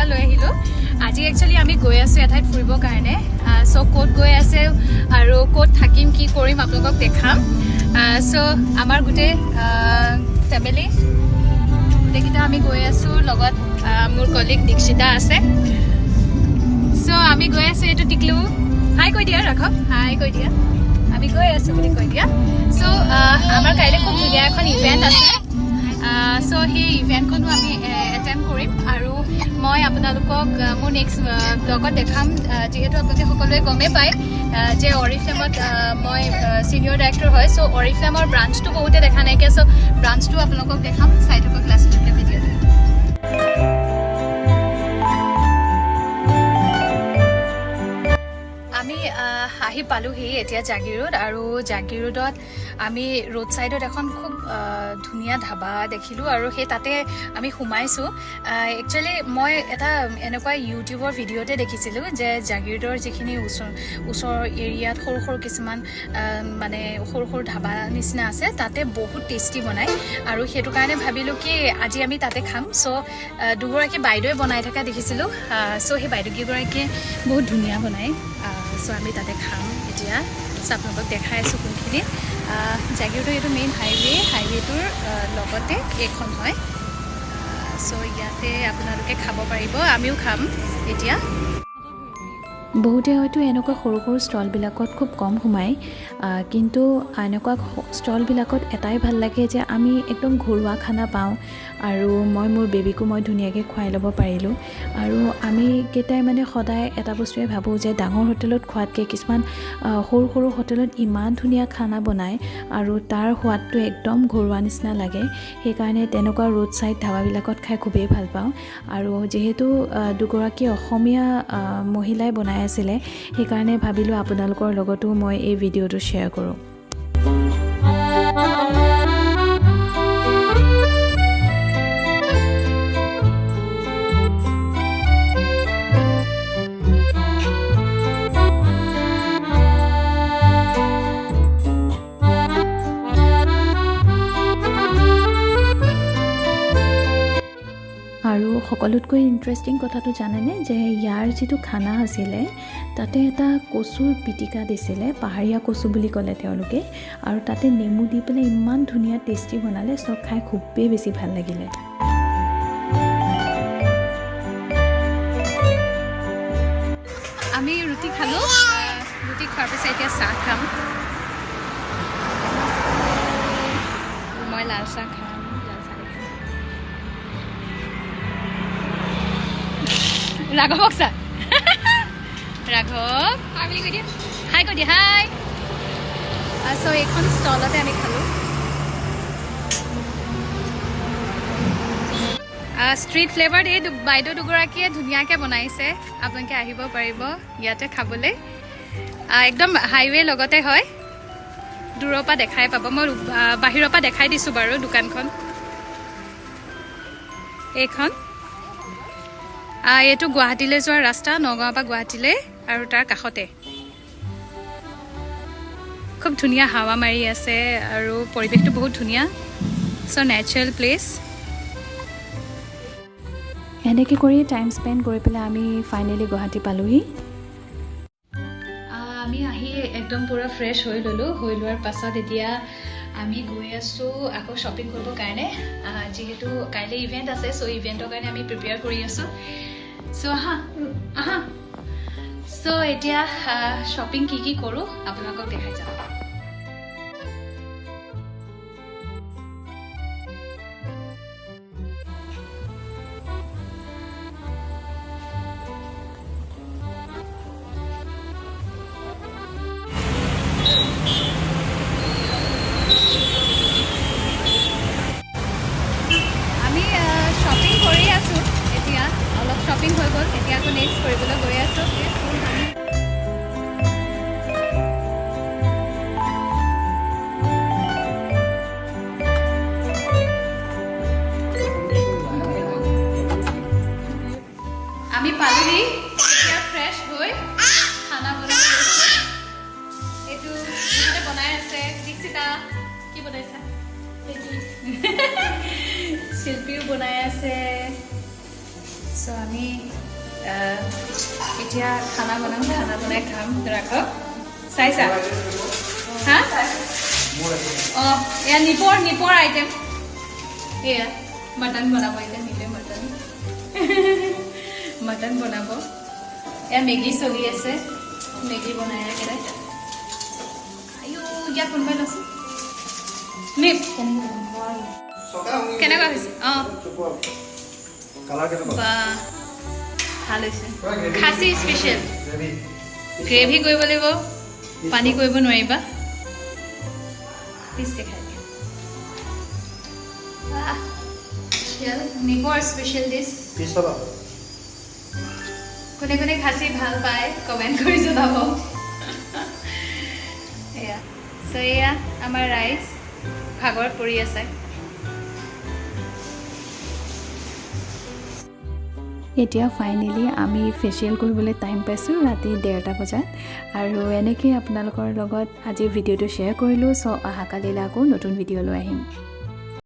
এটা লৈ আহিলোঁ। আজি একচুৱেলি আমি গৈ আছোঁ এঠাইত ফুৰিবৰ কাৰণে। চ' ক'ত গৈ আছে আৰু ক'ত থাকিম কি কৰিম আপোনালোকক দেখাম। চ' আমাৰ গোটেই ফেমিলি গোটেইকেইটা আমি গৈ আছোঁ। লগত মোৰ কলিগ দীক্ষিতা আছে। চ' আমি গৈ আছোঁ এইটো টিকলু। হাই কৈ দিয়া ৰাঘৱ। হাই কৈ দিয়া। আমি গৈ আছোঁ বুলি কৈ দিয়া। চ' আমাৰ কাইলৈ খুব ধুনীয়া এখন ইভেণ্ট আছে। চ' সেই ইভেণ্টখনো আমি এটেণ্ড কৰিম আৰু মই আপোনালোকক মোৰ নেক্সট ব্লগত দেখাম। যিহেতু আপোনালোকে সকলোৱে গমেই পায় যে অৰিফ্লেমত মই ছিনিয়ৰ ডাইৰেক্টৰ হয়। চ' অৰিফ্লেমৰ ব্ৰাঞ্চটো বহুতে দেখা নাইকিয়া। চ' ব্ৰাঞ্চটো আপোনালোকক দেখাম। চাই থকা ক্লাছটোতে ভিডিঅ'টো আহ, পালোহি এতিয়া জাগিৰোড আৰু জাগিৰোডত আমি ৰোড ছাইডত এখন খুব ধুনীয়া ধাবা দেখিলোঁ আৰু সেই তাতে আমি সোমাইছোঁ। একচুৱেলি মই এটা এনেকুৱা ইউটিউবৰ ভিডিঅ'তে দেখিছিলোঁ যে জাগিৰোডৰ যিখিনি ওচৰ ওচৰ এৰিয়াত সৰু সৰু কিছুমান মানে সৰু সৰু ধাবা নিচিনা আছে তাতে বহুত টেষ্টি বনায় আৰু সেইটো কাৰণে ভাবিলোঁ কি আজি আমি তাতে খাম। চ' দুগৰাকী বাইদেৱে বনাই থকা দেখিছিলোঁ। চ' সেই বাইদেউকেইগৰাকীয়ে বহুত ধুনীয়া বনায় চ' আমি তাতে খাম এতিয়া। আপোনালোকক দেখাই আছোঁ কোনখিনি। জাগিৰোডৰ এইটো মেইন হাইৱে হাইৱেটোৰ লগতে এইখন হয়। চ' ইয়াতে আপোনালোকে খাব পাৰিব। আমিও খাম এতিয়া। বহুতে হয়তো এনেকুৱা সৰু সৰু ষ্টলবিলাকত খুব কম সোমায় কিন্তু এনেকুৱা ষ্টলবিলাকত এটাই ভাল লাগে যে আমি একদম ঘৰুৱা খানা পাওঁ আৰু মই মোৰ বেবীকো মই ধুনীয়াকৈ খুৱাই ল'ব পাৰিলোঁ। আৰু আমি কেইটাই মানে সদায় এটা বস্তুৱে ভাবোঁ যে ডাঙৰ হোটেলত খোৱাতকৈ কিছুমান সৰু সৰু হোটেলত ইমান ধুনীয়া খানা বনায় আৰু তাৰ সোৱাদটো একদম ঘৰুৱা নিচিনা লাগে। সেইকাৰণে তেনেকুৱা ৰোড ছাইড ধাবাবিলাকত খাই খুবেই ভাল পাওঁ। আৰু যিহেতু দুগৰাকী অসমীয়া মহিলাই আছিলে। সেইকাৰণে ভাবিলোঁ আপোনালোকৰ লগতো মই এই ভিডিঅ'টো শ্বেয়াৰ কৰোঁ। আৰু সকলোতকৈ ইণ্টাৰেষ্টিং কথাটো জানেনে? যে ইয়াৰ যিটো খানা আছিলে তাতে এটা কচুৰ পিটিকা দিছিলে পাহাৰীয়া কচু বুলি ক'লে তেওঁলোকে আৰু তাতে নেমু দি পেলাই ইমান ধুনীয়া টেষ্টি বনালে চব খাই খুবেই বেছি ভাল লাগিলে। আমি ৰুটি খালোঁ। ৰুটি খোৱাৰ পিছত এতিয়া চাহ খাম। মই লাল চাহ খাম। ৰাঘৱক চা ৰাঘৱ হাই বুলি কৈ দিয়া হাই কৈ দিয়া হাই চ' এইখন ষ্টলতে আমি খালোঁ। ষ্ট্ৰীট ফ্লেভাৰ এই বাইদেউ দুগৰাকীয়ে ধুনীয়াকৈ বনাইছে। আপোনালোকে আহিব পাৰিব ইয়াতে খাবলৈ। আহ, একদম হাইৱে লগতে হয়। দূৰৰ পৰা দেখাই পাব। মই বাহিৰৰ পৰা দেখাই দিছোঁ বাৰু দোকানখন। এইখন। এইটো গুৱাহাটীলৈ যোৱা ৰাস্তা নগাঁৱৰ পৰা গুৱাহাটীলৈ আৰু তাৰ কাষতে। খুব ধুনীয়া হাৱা মাৰি আছে আৰু পৰিৱেশটো বহুত ধুনীয়া। চ' নেচাৰেল প্লেচ এনেকৈ কৰি টাইম স্পেণ্ড কৰি পেলাই আমি ফাইনেলি গুৱাহাটী পালোহি। একদম পূৰা ফ্ৰেছ হৈ ল'লোঁ। হৈ লোৱাৰ পাছত এতিয়া আমি গৈ আছোঁ আকৌ শ্বপিং কৰিবৰ কাৰণে। যিহেতু কাইলৈ ইভেণ্ট আছে চ' ইভেণ্টৰ কাৰণে আমি প্ৰিপেয়াৰ কৰি আছোঁ। চ' আহা আহা। চ' এতিয়া শ্বপিং কি কি কৰোঁ আপোনালোকক দেখাই যাম নেক্সট কৰিবলৈ গৈ আছোঁ। আমি পালোহি। এতিয়া ফ্ৰেছ হৈ খানা বনাই এইটো বনাই আছে। দীক্ষিতা কি বনাইছা? শিল্পীও বনাই আছে। চ' আমি এতিয়া খানা বনাম খানা বনাই খাম। ৰাখক চাইছা? হা? অঁ এয়া নিপৰ নিপৰ আইটেম এয়া মটন বনাব এতিয়া নিপে মটন। মটন বনাব। এয়া মেগী চলি আছে। মেগী বনাই একেবাৰে আইও ইয়াত কোনোবাই লৈছো? নিপ। কেনেকুৱা হৈছে? অঁ। ভাল হৈছে। খাচী স্পেচিয়েল গ্ৰেভি কৰিব লাগিব পানী কৰিব নোৱাৰিবা। দেখাই নিপৰ স্পেচিয়েল ডিছ কোনে কোনে খাচী ভাল পায় কমেণ্ট কৰি জনাব। এয়া। চ' এয়া আমাৰ ৰাইজ ভাগৰত পৰি আছে। এতিয়া ফাইনেলি আমি ফেচিয়েল কৰিবলৈ টাইম পাইছোঁ ৰাতি ডেৰটা বজাত। আৰু এনেকৈ আপোনালোকৰ লগত আজি ভিডিঅ'টো শ্বেয়াৰ কৰিলোঁ চ' অহাকালিলৈ আকৌ নতুন ভিডিঅ' লৈ আহিম।